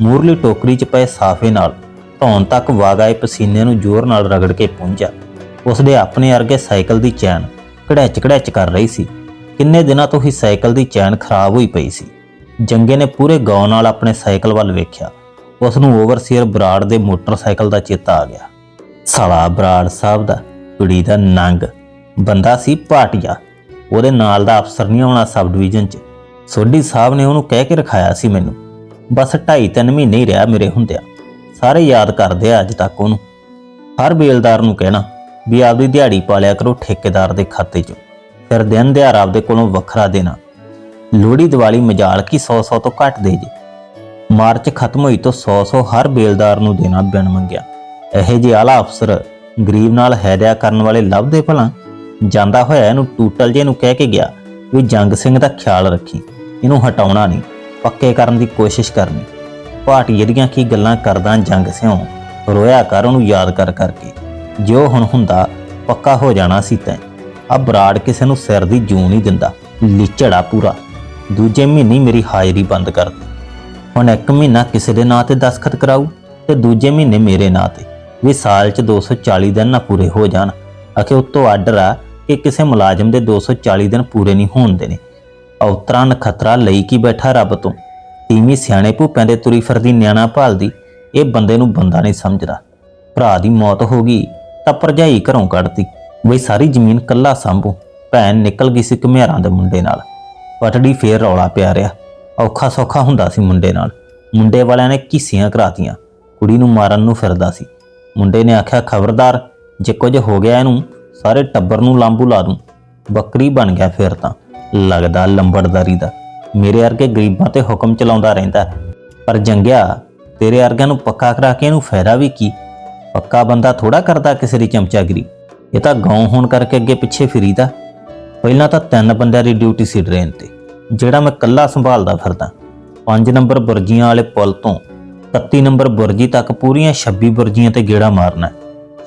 ਮੂਰਲੀ ਟੋਕਰੀ 'ਚ ਪਏ ਸਾਫੇ ਨਾਲ ਧੌਣ ਤੱਕ ਵਾਗਾਏ ਪਸੀਨੇ ਨੂੰ ਜ਼ੋਰ ਨਾਲ ਰਗੜ ਕੇ ਪੁੰਝਿਆ। ਉਸਦੇ ਆਪਣੇ ਅਰਗੇ ਸਾਈਕਲ ਦੀ ਚੈਨ ਕੜੈਚ ਕੜੈਚ ਕਰ ਰਹੀ ਸੀ। ਕਿੰਨੇ ਦਿਨਾਂ ਤੋਂ ਹੀ ਸਾਈਕਲ ਦੀ ਚੈਨ ਖਰਾਬ ਹੋਈ ਪਈ ਸੀ। ਜੰਗੇ ਨੇ ਪੂਰੇ ਗੌਰ ਨਾਲ ਆਪਣੇ ਸਾਈਕਲ ਵੱਲ ਵੇਖਿਆ। ਉਸ ਨੂੰ ਓਵਰਸੀਅਰ ਬਰਾੜ ਦੇ ਮੋਟਰਸਾਈਕਲ ਦਾ ਚੇਤਾ ਆ ਗਿਆ। ਸਾਲਾ ਬਰਾੜ ਸਾਹਿਬ ਦਾ ਕੁੜੀ ਦਾ ਨੰਗ। ਬੰਦਾ ਸੀ ਪਾਟਿਆ। ਉਹਦੇ ਨਾਲ ਦਾ ਅਫਸਰ ਨਹੀਂ ਆਉਣਾ ਸਬ ਡਿਵੀਜ਼ਨ 'ਚ। ਸੋਢੀ ਸਾਹਿਬ ਨੇ ਉਹਨੂੰ ਕਹਿ ਕੇ ਰਖਾਇਆ ਸੀ ਮੈਨੂੰ। ਬਸ 2.5-3 ਮਹੀਨੇ ਹੀ ਰਿਹਾ ਮੇਰੇ ਹੁੰਦਿਆਂ। ਸਾਰੇ ਯਾਦ ਕਰਦੇ ਆ ਅੱਜ ਤੱਕ ਉਹਨੂੰ। ਹਰ ਬੇਲਦਾਰ ਨੂੰ ਕਹਿਣਾ ਵੀ ਆਪਦੀ ਦਿਹਾੜੀ ਪਾਲਿਆ ਕਰੋ ਠੇਕੇਦਾਰ ਦੇ ਖਾਤੇ 'ਚ। ਫਿਰ ਦਿਨ ਦਿਹਾੜ ਆਪਦੇ ਕੋਲੋਂ ਵੱਖਰਾ ਦੇਣਾ। ਲੋਹੜੀ ਦੀਵਾਲੀ ਮਜਾਲ ਕੀ 100-100 ਤੋਂ ਘੱਟ ਦੇ ਜੇ। ਮਾਰਚ ਖਤਮ ਹੋਈ ਤੋਂ 100-100 ਹਰ ਬੇਲਦਾਰ ਨੂੰ ਦੇਣਾ ਬਿਨ ਮੰਗਿਆ। ਇਹੋ ਜਿਹੇ ਆਲਾ ਅਫਸਰ ਗਰੀਬ ਨਾਲ ਹੈਦਿਆ ਕਰਨ ਵਾਲੇ ਲੱਭਦੇ ਭਲਾ। ਜਾਂਦਾ ਹੋਇਆ ਇਹਨੂੰ ਟੂਟਲ ਜੇ ਨੂੰ ਕਹਿ ਕੇ ਗਿਆ ਵੀ ਜੰਗ ਸਿੰਘ ਦਾ ਖਿਆਲ ਰੱਖੀ। ਇਹਨੂੰ ਹਟਾਉਣਾ ਨਹੀਂ, ਪੱਕੇ ਕਰਨ ਦੀ ਕੋਸ਼ਿਸ਼ ਕਰਨੀ। ਭਾਟੀਏ ਦੀਆਂ ਕੀ ਗੱਲਾਂ ਕਰਦਾ ਜੰਗ ਸਿਉ, ਰੋਇਆ ਕਰ ਉਹਨੂੰ ਯਾਦ ਕਰ ਕਰਕੇ। ਜੋ ਹੁਣ ਹੁੰਦਾ, ਪੱਕਾ ਹੋ ਜਾਣਾ ਸੀ ਤੈਂ। ਆ ਬਰਾੜ ਕਿਸੇ ਨੂੰ ਸਿਰ ਦੀ ਜੂੰ ਨਹੀਂ ਦਿੰਦਾ, ਲਿਚੜਾ ਪੂਰਾ। ਦੂਜੇ ਮਹੀਨੇ ਮੇਰੀ ਹਾਜ਼ਰੀ ਬੰਦ ਕਰ ਦਿੱਤੀ। ਹੁਣ ਇੱਕ ਮਹੀਨਾ ਕਿਸੇ ਦੇ ਨਾਂ ਤੇ ਦਸਖਤ ਕਰਾਊ ਤੇ ਦੂਜੇ ਮਹੀਨੇ ਮੇਰੇ ਨਾਂ ਤੇ, ਵੀ ਸਾਲ 'ਚ 240 ਦਿਨ ਨਾ ਪੂਰੇ ਹੋ ਜਾਣ। ਅਖੇ ਉੱਤੋਂ ਆਰਡਰ ਆ ਕਿ ਕਿਸੇ ਮੁਲਾਜ਼ਮ ਦੇ 240 ਦਿਨ ਪੂਰੇ ਨਹੀਂ ਹੋਣ ਦੇਣੇ। ਔਤਰਾ ਨਖਤਰਾ ਲਈ ਕੀ ਬੈਠਾ ਰੱਬ ਤੋਂ? ਤੀਵੀਂ ਸਿਆਣੇ ਭੂਪਿਆਂ ਦੇ ਤੁਰੀ ਫਿਰਦੀ ਨਿਆਣਾ ਭਾਲਦੀ, ਇਹ ਬੰਦੇ ਨੂੰ ਬੰਦਾ ਨਹੀਂ ਸਮਝਦਾ। ਭਰਾ ਦੀ ਮੌਤ ਹੋ ਗਈ ਤਾਂ ਭਰਜਾਈ ਘਰੋਂ ਕੱਢਤੀ ਬਈ ਸਾਰੀ ਜ਼ਮੀਨ ਕੱਲਾ ਸੰਭੂ, ਭੈਣ ਨਿਕਲ ਗਈ ਸੀ ਘਮਿਆਰਾਂ ਦੇ ਮੁੰਡੇ ਨਾਲ। ਪਟੜੀ ਫੇਰ ਰੌਲਾ ਪਿਆ ਰਿਹਾ। ਔਖਾ ਸੌਖਾ ਹੁੰਦਾ ਸੀ ਮੁੰਡੇ ਨਾਲ। ਮੁੰਡੇ ਵਾਲਿਆਂ ਨੇ ਕੀਸੀਆਂ ਕਰਾਤੀਆਂ। ਕੁੜੀ ਨੂੰ ਮਾਰਨ ਨੂੰ ਫਿਰਦਾ ਸੀ। ਮੁੰਡੇ ਨੇ ਆਖਿਆ, ਖਬਰਦਾਰ, ਜੇ ਕੁਝ ਹੋ ਗਿਆ ਇਹਨੂੰ, ਸਾਰੇ ਟੱਬਰ ਨੂੰ ਲਾਂਬੂ ਲਾ ਦੂੰ। ਬੱਕਰੀ ਬਣ ਗਿਆ ਫਿਰ ਤਾਂ। ਲੱਗਦਾ ਲੰਬੜਦਾਰੀ ਦਾ। ਮੇਰੇ ਵਰਗੇ ਗਰੀਬਾਂ ਤੇ ਹੁਕਮ ਚਲਾਉਂਦਾ ਰਹਿੰਦਾ ਪਰ ਜੰਗਿਆ, ਤੇਰੇ ਵਰਗਿਆਂ ਨੂੰ ਪੱਕਾ ਕਰਾ ਕੇ ਇਹਨੂੰ ਫਾਇਦਾ ਵੀ ਕੀ? ਪੱਕਾ ਬੰਦਾ ਥੋੜਾ ਕਰਦਾ ਕਿਸੇ ਦੀ ਚਮਚਾਗਿਰੀ। ਇਹ ਤਾਂ ਗਾਉਂ ਹੋਣ ਕਰਕੇ ਅੱਗੇ ਪਿੱਛੇ ਫਿਰੀਦਾ। ਪਹਿਲਾਂ ਤਾਂ ਤਿੰਨ ਬੰਦਿਆਂ ਦੀ ਡਿਊਟੀ ਸੀ ਟ੍ਰੇਨ ਤੇ। ਜਿਹੜਾ ਮੈਂ ਇਕੱਲਾ ਸੰਭਾਲਦਾ ਫਿਰਦਾ। 5 ਨੰਬਰ ਬੁਰਜੀਆਂ ਵਾਲੇ ਪੁਲ ਤੋਂ 31 ਨੰਬਰ ਬੁਰਜੀ ਤੱਕ ਪੂਰੀਆਂ 26 ਬੁਰਜੀਆਂ ਤੇ ਗੇੜਾ ਮਾਰਨਾ ਹੈ।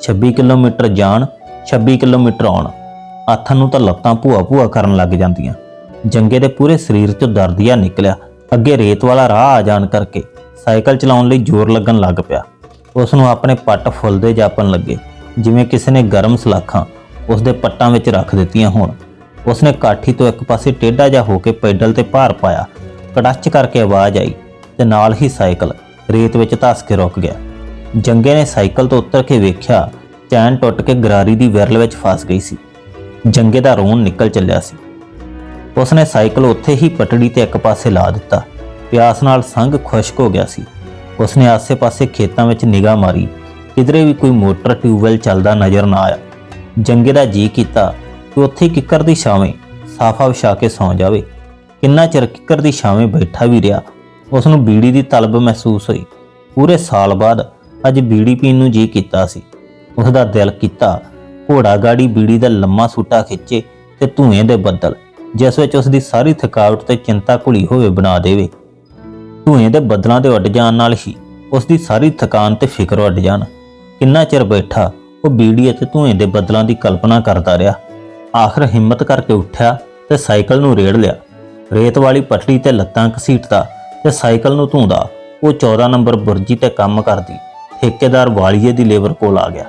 26 ਕਿਲੋਮੀਟਰ ਜਾਣ 26 ਕਿਲੋਮੀਟਰ ਆਉਣ। ਆਥਣ ਨੂੰ ਤਾਂ ਲੱਤਾਂ ਭੂਆ ਭੂਆ ਕਰਨ ਲੱਗ ਜਾਂਦੀਆਂ। ਜੰਗੇ ਦੇ ਪੂਰੇ ਸਰੀਰ 'ਚੋਂ ਦਰਦ ਜਿਹਾ ਨਿਕਲਿਆ। ਅੱਗੇ ਰੇਤ ਵਾਲਾ ਰਾਹ ਆ ਜਾਣ ਕਰਕੇ ਸਾਈਕਲ ਚਲਾਉਣ ਲਈ ਜ਼ੋਰ ਲੱਗਣ ਲੱਗ ਪਿਆ। ਉਸ ਨੂੰ ਆਪਣੇ ਪੱਟ ਫੁੱਲਦੇ ਜਾਪਣ ਲੱਗੇ। ਜਿਵੇਂ ਕਿਸੇ ਨੇ ਗਰਮ ਸਲਾਖਾਂ ਉਸ ਦੇ ਪੱਟਾਂ ਵਿੱਚ ਰੱਖ ਦਿੱਤੀਆਂ ਹੋਣ। ਉਸਨੇ ਕਾਠੀ ਤੋਂ ਇੱਕ ਪਾਸੇ ਟੇਢਾ ਜਾ ਹੋ ਕੇ ਪੈਡਲ ਤੇ ਭਾਰ ਪਾਇਆ। ਕੜੱਚ ਕਰਕੇ ਆਵਾਜ਼ ਆਈ ਤੇ ਨਾਲ ਹੀ ਸਾਈਕਲ ਰੇਤ ਵਿੱਚ ਧੱਸ ਕੇ ਰੁਕ ਗਿਆ। ਜੰਗੇ ਨੇ ਸਾਈਕਲ ਤੋਂ ਉਤਰ ਕੇ ਵੇਖਿਆ ਚੈਨ ਟੁੱਟ ਕੇ ਗਰਾਰੀ ਦੀ ਵਿਰਲ ਵਿੱਚ ਫਸ ਗਈ ਸੀ। ਜੰਗੇ ਦਾ ਰੋਣ ਨਿਕਲ ਚੱਲਿਆ ਸੀ। ਉਸਨੇ ਸਾਈਕਲ ਉੱਥੇ ਹੀ ਪਟੜੀ ਤੇ ਇੱਕ ਪਾਸੇ ਲਾ ਦਿੱਤਾ। ਪਿਆਸ ਨਾਲ ਸੰਗ ਖੁਸ਼ਕ ਹੋ ਗਿਆ ਸੀ। ਉਸਨੇ ਆਸੇ-ਪਾਸੇ ਖੇਤਾਂ ਵਿੱਚ ਨਿਗਾਹ ਮਾਰੀ। ਕਿਧਰੇ ਵੀ ਕੋਈ ਮੋਟਰ ਟਿਊਬਵੈਲ ਚੱਲਦਾ ਨਜ਼ਰ ਨਾ ਆਇਆ। ਜੰਗੇ ਦਾ ਜੀ ਕੀਤਾ ਕਿ ਉੱਥੇ ਕਿੱਕਰ ਦੀ ਛਾਵੇਂ ਸਾਫਾ ਵਿਛਾ ਕੇ ਸੌਂ ਜਾਵੇ। ਕਿੰਨਾ ਚਿਰ ਕਿੱਕਰ ਦੀ ਛਾਵੇਂ ਬੈਠਾ ਵੀ ਰਿਹਾ ਉਸ ਨੂੰ ਬੀੜੀ ਦੀ ਤਲਬ ਮਹਿਸੂਸ ਹੋਈ। ਪੂਰੇ ਸਾਲ ਬਾਅਦ ਅੱਜ ਬੀੜੀ ਪੀਣ ਨੂੰ ਜੀ ਕੀਤਾ ਸੀ। ਉਸ ਦਾ ਦਿਲ ਕੀਤਾ ਘੋੜਾ ਗਾੜੀ ਬੀੜੀ ਦਾ ਲੰਮਾ ਸੂਟਾ ਖਿੱਚੇ ਤੇ ਧੂਏ ਦੇ ਬੱਦਲ, ਜਿਸ ਵਿੱਚ ਉਸ ਦੀ ਸਾਰੀ ਥਕਾਵਟ ਤੇ ਚਿੰਤਾ ਘੁਲੀ ਹੋਵੇ ਬਣਾ ਦੇਵੇ। ਧੂਏ ਦੇ ਬੱਦਲਾਂ ਦੇ ਉੱਡ ਜਾਣ ਨਾਲ ਹੀ ਉਸ ਦੀ ਸਾਰੀ ਥਕਾਨ ਤੇ ਫਿਕਰ ਉੱਡ ਜਾਣ। ਕਿੰਨਾ ਚਿਰ ਬੈਠਾ ਉਹ ਬੀੜੀ ਅਤੇ ਧੂਏ ਦੇ ਬੱਦਲਾਂ ਦੀ ਕਲਪਨਾ ਕਰਦਾ ਰਿਹਾ। ਆਖਰ ਹਿੰਮਤ ਕਰਕੇ ਉੱਠਿਆ ਤੇ ਸਾਈਕਲ ਨੂੰ ਰੇੜ ਲਿਆ। ਰੇਤ ਵਾਲੀ ਪਟੜੀ ਤੇ ਲੱਤਾਂ ਘਸੀਟਦਾ ਤੇ ਸਾਈਕਲ ਨੂੰ ਧੂੰਦਾ, ਉਹ 14 ਨੰਬਰ ਬੁਰਜੀ ਤੇ ਕੰਮ ਕਰਦੀ, ਠੇਕੇਦਾਰ ਵਾਲੀਏ ਦੀ ਲੇਬਰ ਕੋਲ ਆ ਗਿਆ।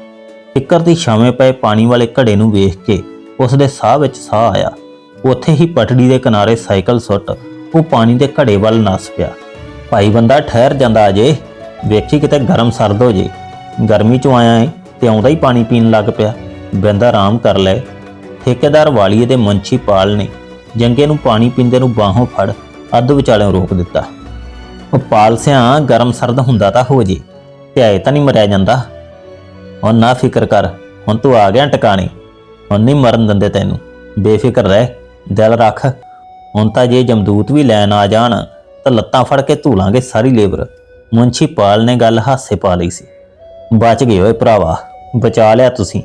ਟਿੱਕਰ ਦੀ ਛਾਵੇਂ ਪਏ ਪਾਣੀ ਵਾਲੇ ਘੜੇ ਨੂੰ ਵੇਖ ਕੇ ਉਸ ਦੇ ਸਾਹ ਵਿੱਚ ਸਾਹ ਆਇਆ। ਉੱਥੇ ਹੀ ਪਟੜੀ ਦੇ ਕਿਨਾਰੇ ਸਾਈਕਲ ਸੁੱਟ ਉਹ ਪਾਣੀ ਦੇ ਘੜੇ ਵੱਲ ਨੱਸ ਪਿਆ। ਭਾਈ ਬੰਦਾ ਠਹਿਰ ਜਾਂਦਾ ਅਜੇ, ਵੇਖੀ ਕਿਤੇ ਗਰਮ ਸਰਦ ਹੋ ਜੇ। ਗਰਮੀ ਚੋਂ ਆਇਆ ਏ ਤੇ ਆਉਂਦਾ ਹੀ ਪਾਣੀ ਪੀਣ ਲੱਗ ਪਿਆ। ਬੰਦਾ ਆਰਾਮ ਕਰ ਲੈ। ਠੇਕੇਦਾਰ ਵਾਲੀਏ ਦੇ ਮੁੰਸ਼ੀ ਪਾਲ ਨੇ। ਜੰਗੇ ਨੂੰ ਪਾਣੀ ਪੀਂਦੇ ਨੂੰ ਬਾਹੋਂ ਫੜ ਅੱਧ ਵਿਚਾਲਿਓਂ ਰੋਕ ਦਿੱਤਾ। ਉਹ ਪਾਲ ਸਿਆਂ ਗਰਮ ਸਰਦ ਹੁੰਦਾ ਤਾਂ ਹੋ ਜੇ ਤੇ ਤਾਂ ਨਹੀਂ ਮਰਿਆ ਜਾਂਦਾ। ਹੁਣ ਨਾ ਫਿਕਰ ਕਰ, ਹੁਣ ਤੂੰ ਆ ਗਿਆ ਟਿਕਾਣੇ। ਹੁਣ ਨਹੀਂ ਮਰਨ ਦਿੰਦੇ ਤੈਨੂੰ। ਬੇਫਿਕਰ ਰਹਿ, ਦਿਲ ਰੱਖ। ਹੁਣ ਤਾਂ ਜੇ ਜਮਦੂਤ ਵੀ ਲੈਣ ਆ ਜਾਣ, ਤਾਂ ਲੱਤਾਂ ਫੜ ਕੇ ਧੂਲਾਂਗੇ ਸਾਰੀ ਲੇਬਰ। ਮੁੰਸ਼ੀ ਪਾਲ ਨੇ ਗੱਲ ਹਾਸੇ ਪਾ ਲਈ ਸੀ। ਬਚ ਗਏ ਓਏ ਭਰਾਵਾ, ਬਚਾ ਲਿਆ ਤੁਸੀਂ।